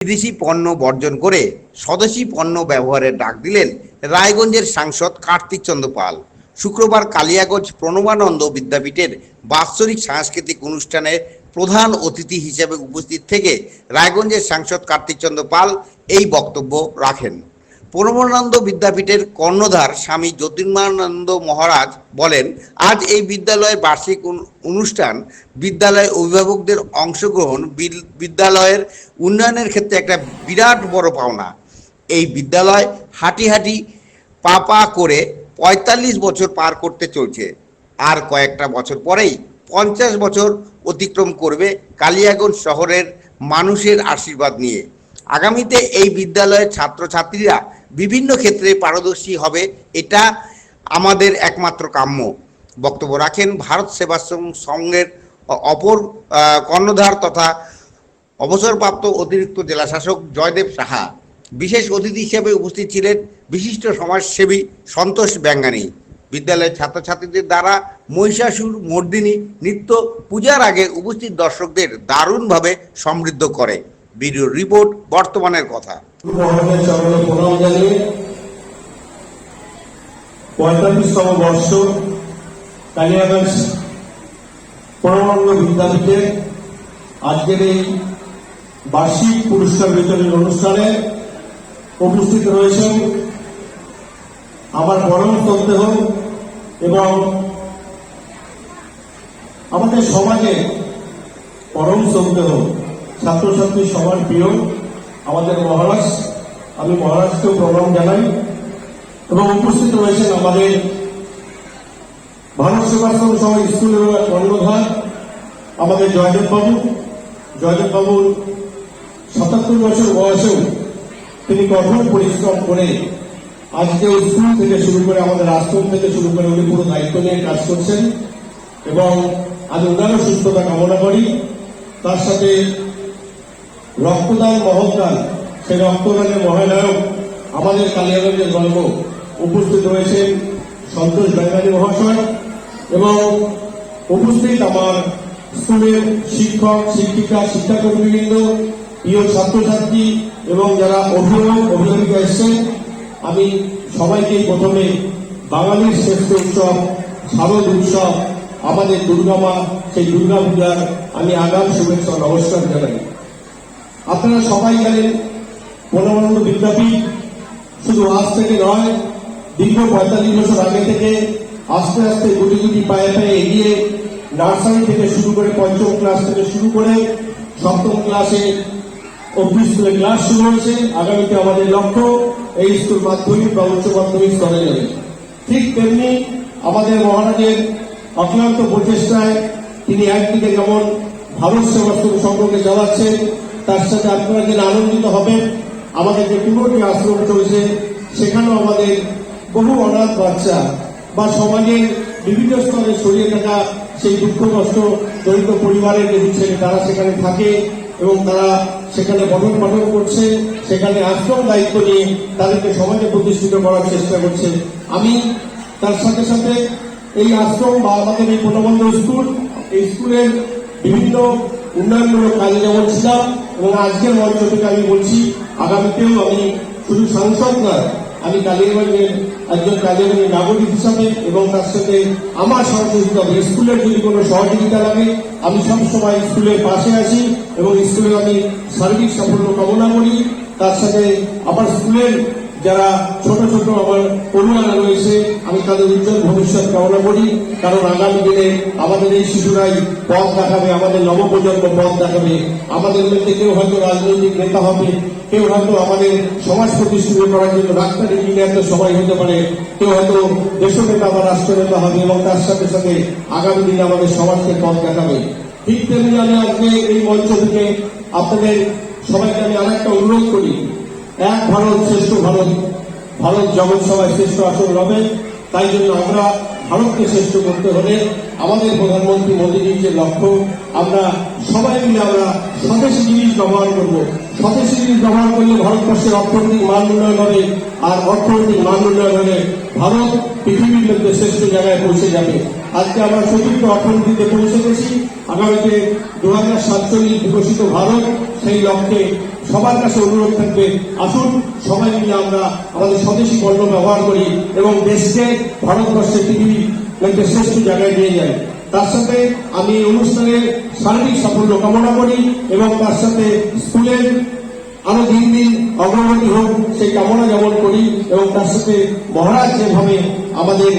বিদেশি পণ্য বর্জন করে স্বদেশি পণ্য ব্যবহারের ডাক দিলেন রায়গঞ্জের সাংসদ কার্তিক চন্দ্র পাল। শুক্রবার কালিয়াগঞ্জ প্রণবানন্দ বিদ্যাপীঠের বাৎসরিক সাংস্কৃতিক অনুষ্ঠানে প্রধান অতিথি হিসেবে উপস্থিত থেকে রায়গঞ্জের সাংসদ কার্তিক চন্দ্র পাল এই বক্তব্য রাখেন। প্রণবানন্দ বিদ্যাপীঠের কর্ণধার স্বামী জ্যোতির্মানন্দ মহারাজ বলেন, আজ এই বিদ্যালয়ের বার্ষিক অনু- অনুষ্ঠান। বিদ্যালয়ের অভিভাবকদের অংশগ্রহণ বিদ্যালয়ের উন্নয়নের ক্ষেত্রে একটা বিরাট বড় পাওনা। এই বিদ্যালয় হাঁটি হাঁটি পা পা করে পঁয়তাল্লিশ বছর পার করতে চলছে। আর কয়েকটা বছর পরেই পঞ্চাশ বছর অতিক্রম করবে কালিয়াগঞ্জ শহরের মানুষের আশীর্বাদ নিয়ে। আগামীতে এই বিদ্যালয়ের ছাত্রছাত্রীরা বিভিন্ন ক্ষেত্রে পারদর্শী হবে, এটা আমাদের একমাত্র কাম্য। বক্তব্য রাখেন, ভারত সেবাশ্রম সংঘের অপর কর্ণধার তথা অবসরপ্রাপ্ত অতিরিক্ত জেলাশাসক জয়দেব সাহা। বিশেষ অতিথি হিসেবে উপস্থিত ছিলেন বিশিষ্ট সমাজসেবী সন্তোষ ব্যাঙ্গানী। বিদ্যালয়ের ছাত্রছাত্রীদের দ্বারা মহিষাসুর, মর্দিনী নৃত্য পূজার আগে উপস্থিত দর্শকদের দারুণভাবে সমৃদ্ধ করে। ভিডিও রিপোর্ট বর্তমানের কথা। বর্ষ আজকের এই বার্ষিক পুরস্কার বিতরণের অনুষ্ঠানে উপস্থিত রয়েছেন আমার পরম সন্দেহ এবং আমাদের সমাজে পরম সন্দেহ। ছাত্রছাত্রী সবার প্রিয়, আমাদের মহারাজ, আমি মহারাজকেও প্রণাম জানাই। এবং উপস্থিত রয়েছেন আমাদের ভারত সেবাশ্রম সহ স্কুলের কর্ণধার আমাদের জয়দেব বাবু। জয়দেব বাবুর সাতাত্তর বছর বয়সেও তিনি কঠোর পরিশ্রম করে আজকে স্কুল থেকে শুরু করে আমাদের আশ্রম থেকে শুরু করে উনি পুরো দায়িত্ব নিয়ে কাজ করছেন। এবং আজ ওনারও সুস্থতা কামনা করি। তার সাথে রক্তদান মহৎদান সেই রক্তদানের মহানায়ক আমাদের কালিয়াগঞ্জের গল্প উপস্থিত রয়েছেন সন্তোষ বেঙ্গালী মহাশয় এবং উপস্থিত আমার স্কুলের শিক্ষক, শিক্ষিকা, শিক্ষাকর্মীবৃন্দ, প্রিয় ছাত্রছাত্রী এবং যারা অভিভাবক, অভিভাবিকা এসছেন, আমি সবাইকে প্রথমে বাঙালির শ্রেষ্ঠ উৎসব, শারদ উৎসব, আমাদের দুর্গা মা, সেই দুর্গা পূজার আমি আগাম শুভেচ্ছা নমস্কার জানাই। আপনারা সবাই জানেন পরমানন্দ বিদ্যাপীঠ শুধু আজ থেকে নয়, দীর্ঘ পঁয়তাল্লিশ বছর আগে থেকে আস্তে আস্তে গুটি গুটি পায়ে পায়ে এগিয়ে নার্সারি থেকে শুরু করে পঞ্চম ক্লাস থেকে শুরু করে সপ্তম ক্লাসে অব্দি স্কুলে ক্লাস শুরু হয়েছে। আগামীতে আমাদের লক্ষ্য এই স্কুল মাধ্যমিক বা উচ্চ মাধ্যমিক স্তরে যাবে। ঠিক তেমনি আমাদের মহারাজের অক্লান্ত প্রচেষ্টায় তিনি একদিকে যেমন ভারত সেবাশ্রম সংঘকে চালাচ্ছেন তার সাথে আপনারা যেন আনন্দিত হবেন, আমাদের যে পুরোটি আশ্রম চলছে সেখানেও আমাদের বহু অনাথ বাচ্চা বা সমাজের বিভিন্ন স্তরে ছড়িয়ে থাকা সেই দুঃখ, কষ্ট, দরিদ্র পরিবারের যে ছেলে তারা সেখানে থাকে এবং তারা সেখানে পঠন পাঠন করছে, সেখানে আশ্রম দায়িত্ব নিয়ে তাদেরকে সমাজে প্রতিষ্ঠিত করার চেষ্টা করছে। আমি তার সাথে সাথে এই আশ্রম বা আমাদের এই প্রণবন্ধ স্কুল, এই স্কুলের বিভিন্ন উন্নয়নমূলক কাজে যেমন ছিলাম এবং আজকের মঞ্চ থেকে আমি বলছি, আগামীতেও আমি শুধু সাংসদ নয়, আমি কালিয়াগঞ্জের একজন কালিয়াগঞ্জের নাগরিক হিসাবে এবং তার সাথে আমার সহযোগিতা হবে। স্কুলের যদি কোনো সহযোগিতা লাগে, আমি সবসময় স্কুলের পাশে আছি এবং স্কুলের আমি সার্বিক সাফল্য কামনা করি। তার সাথে আমার স্কুলের যারা ছোট ছোট আমার পড়ুয়ারা রয়েছে, আমি তাদের উজ্জ্বল ভবিষ্যৎ কামনা করি। কারণ আগামী দিনে আমাদের এই শিশুরাই পথ দেখাবে, আমাদের নবপ্রজন্ম পথ দেখাবে। আমাদের মধ্যে কেউ হয়তো রাজনৈতিক নেতা হবে, কেউ হয়তো আমাদের সমাজ প্রতিষ্ঠিত করার জন্য ডাক্তার ইঞ্জিনিয়ার সবাই হতে পারে। কেউ হয়তো দেশনেতা বা রাষ্ট্রনেতা হবে এবং তার সাথে সাথে আগামী দিনে আমাদের সমাজকে পথ দেখাবে। ঠিক তেমনি আমি আজকে এই মঞ্চ থেকে আপনাদের সবাইকে আমি আরেকটা অনুরোধ করি। এক ভারত শ্রেষ্ঠ ভারত ভারত জগৎ সভায় শ্রেষ্ঠ আসন হবে। তাই জন্য আমরা ভারতকে শ্রেষ্ঠ করতে হলে আমাদের প্রধানমন্ত্রী মোদীজির যে লক্ষ্য, আমরা সবাই মিলে আমরা স্বদেশি জিনিস ব্যবহার করব। স্বদেশি জিনিস ব্যবহার করলে ভারতবর্ষের অর্থনৈতিক মান উন্নয়ন হবে আর অর্থনৈতিক মান উন্নয়ন হলে ভারত পৃথিবীর মধ্যে শ্রেষ্ঠ জায়গায় পৌঁছে যাবে। আজকে আমরা সতীর্থ অর্থনীতিতে পৌঁছে গেছি। আগামীতে দু হাজার সাতচল্লিশ বিকশিত ভারত সেই লক্ষ্যে সবার কাছে অনুরোধ থাকবে, আসুন সবাই মিলে আমরা আমাদের স্বদেশী পণ্য ব্যবহার করি এবং দেশকে, ভারতবর্ষে পৃথিবী একটা শ্রেষ্ঠ জায়গায় নিয়ে যাই। তার সাথে আমি এই অনুষ্ঠানের শারীরিক সাফল্য কামনা করি এবং তার সাথে স্কুলের আরও দিন দিন অগ্রগতি হোক সেই কামনা যেমন করি এবং তার সাথে মহারাজ যেভাবে আমাদের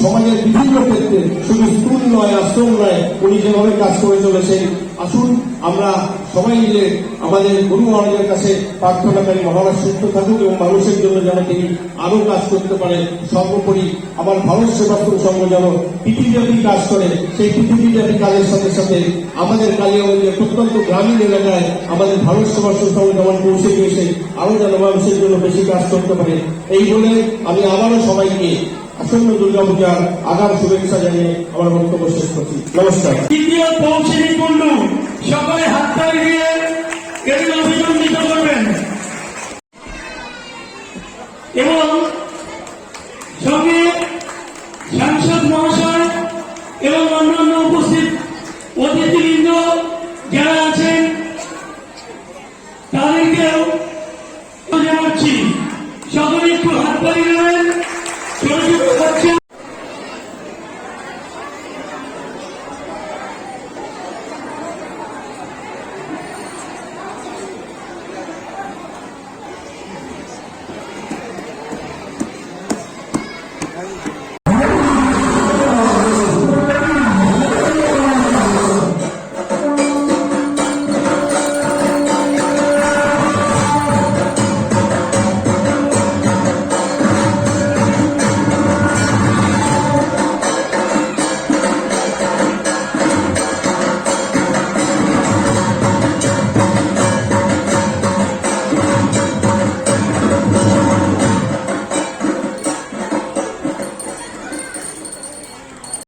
সমাজের বিভিন্ন ক্ষেত্রে শুধু স্কুল নয় আশ্রম নয়, উনি যেভাবে কাজ করে চলেছেন, আসুন আমরা সবাই মিলে আমাদের গুরু মহারাজের কাছে প্রার্থনা করি, মহারাজ সুস্থ থাকুক এবং মানুষের জন্য যেন তিনি আরও কাজ করতে পারে। সর্বোপরি আমার ভারত সেবাশ্রম সংঘ যেন পৃথিবীব্যাপী কাজ করে, সেই পৃথিবীব্যাপী কাজের সাথে সাথে আমাদের কালিয়াগঞ্জের প্রত্যন্ত গ্রামীণ এলাকায় আমাদের ভারত সেবাশ্রম সংঘ যেমন পৌঁছে গিয়েছে আরও যেন মানুষের জন্য বেশি কাজ করতে পারে। এই বলে আমি আবারও সবাইকে আসন্ন দুর্গাপূজার আগাম শুভেচ্ছা জানিয়ে আমার বক্তব্য শেষ করছি। নমস্কার। সবাই হাততালি দিয়ে অভিনন্দিত করবেন। এবং সঙ্গে সাংসদ মহাশয় এবং অন্যান্য উপস্থিত অতিথিবৃন্দ যারা আছেন, তাদেরকে